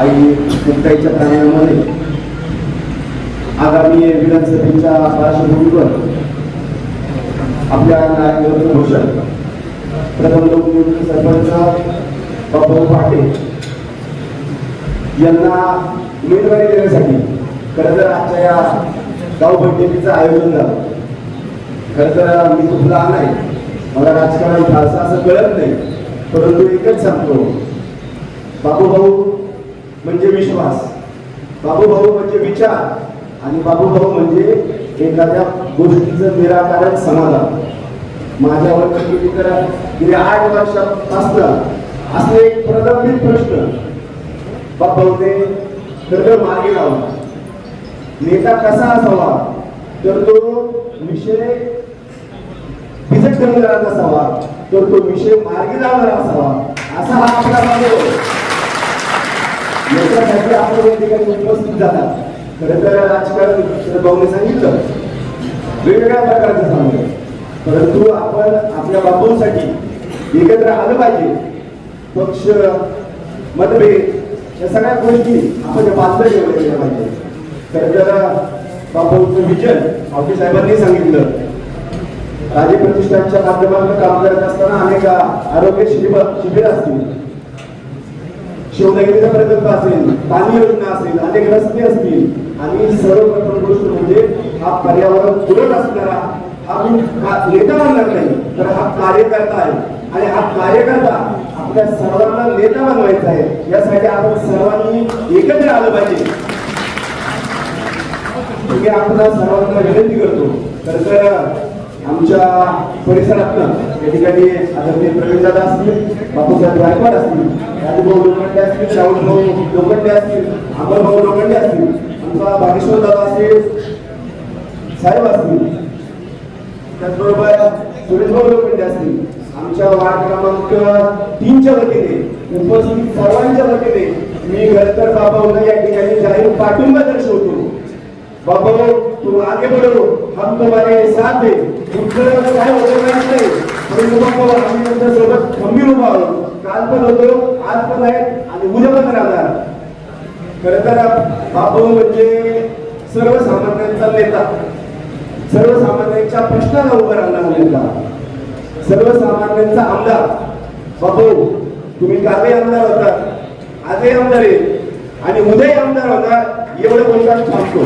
आई मुक्ताईच्या प्रांगणामध्ये आगामी विधानसभेच्या पार्श्वभूमीवर आपल्या नायक घोषण प्रथम लोकनियुक्त सरपंच बाबू पाटील यांना उमेदवारी देण्यासाठी खरं तर आजच्या या गाव बैठकीचं आयोजन झालं. खरं तर मी खूप लहान आहे. मला राजकारण फारसं असं कळत नाही. परंतु एकच सांगतो. बाबू भाऊ म्हणजे विश्वास. बाबू भाऊ म्हणजे विचार आणि बाबू भाऊ म्हणजे एखाद्या गोष्टीचं निराकारण समाधान. माझ्यावर किती करा. गेल्या आठ वर्षापासून असले एक प्रलंबित प्रश्न. बाबाने खरं मागे लावला नेता कसा असावा? तर तो विषय भिजत करणारा असावा. तर तो विषय मार्गी लावणारा असावा. असा हा आपला बाबू. याच्यासाठी आपण या ठिकाणी उपस्थित झाला. खरं तर राजकारण भाऊने सांगितलं. वेगवेगळ्या प्रकारचं सांगितलं परंतु आपण आपल्या बापूंसाठी एकत्र आलं पाहिजे. पक्ष मतभेद या सगळ्या गोष्टी आपण या बाजूला ठेवल्या पाहिजे. खरं तर बापूंचं विजन ऑफिस साहेबांनी सांगितलं. राजे प्रतिष्ठानच्या माध्यमातून काम करत असताना अनेक आरोग्य शिबिर शिबिर असतील. शिवनगरीचा प्रकल्प असेल पाणी योजना असेल अनेक रस्ते असतील आणि सर्वप्रथम गोष्ट म्हणजे हा पर्यावरण पूरक असणारा हा मी नेता म्हणणार नाही तर हा कार्यकर्ता आहे आणि हा कार्यकर्ता आपल्या सर्वांना नेता बनवायचा आहे यासाठी आपण सर्वांनी एकत्र आलं पाहिजे आपण सर्वांना विनंती करतो तर आमच्या परिसरातनं या ठिकाणी आदरणीय प्रवीण दादा असतील बापूसाहेब गायकवाड असतील राजभाऊ लोखंडे असतील शाहूभाऊ लोखंडे असतील अमरभाऊ लोखंडे असतील आमचा बागेश्वर दादा असतील साहेब असतील त्याचबरोबर सुरेशभाऊ लोखंडे असतील आमच्या वार्ड क्रमांक तीनच्या वतीने उपस्थित सर्वांच्या वतीने मी घरतर बाबा या ठिकाणी जाहीर पाठिंबा दर्शवतो. बाबा तुम आगे बढ़ो हम तुम्हारे साथ है कुठलं काय होतं माहीत नाही. परंतु बाबा आम्ही तुमच्यासोबत खंबीर उभा आहोत. काल पण होतो आज पण आहे आणि उद्या पण राहणार. खरं तर बाबू म्हणजे सर्वसामान्यांचा नेता. सर्वसामान्यांच्या प्रश्नाला उभं राहणार नेता. सर्वसामान्यांचा आमदार. बाबू तुम्ही कालही आमदार होता आजही आमदार आहे. आणि उद्याही आमदार होणार एवढं बोलतात थांबतो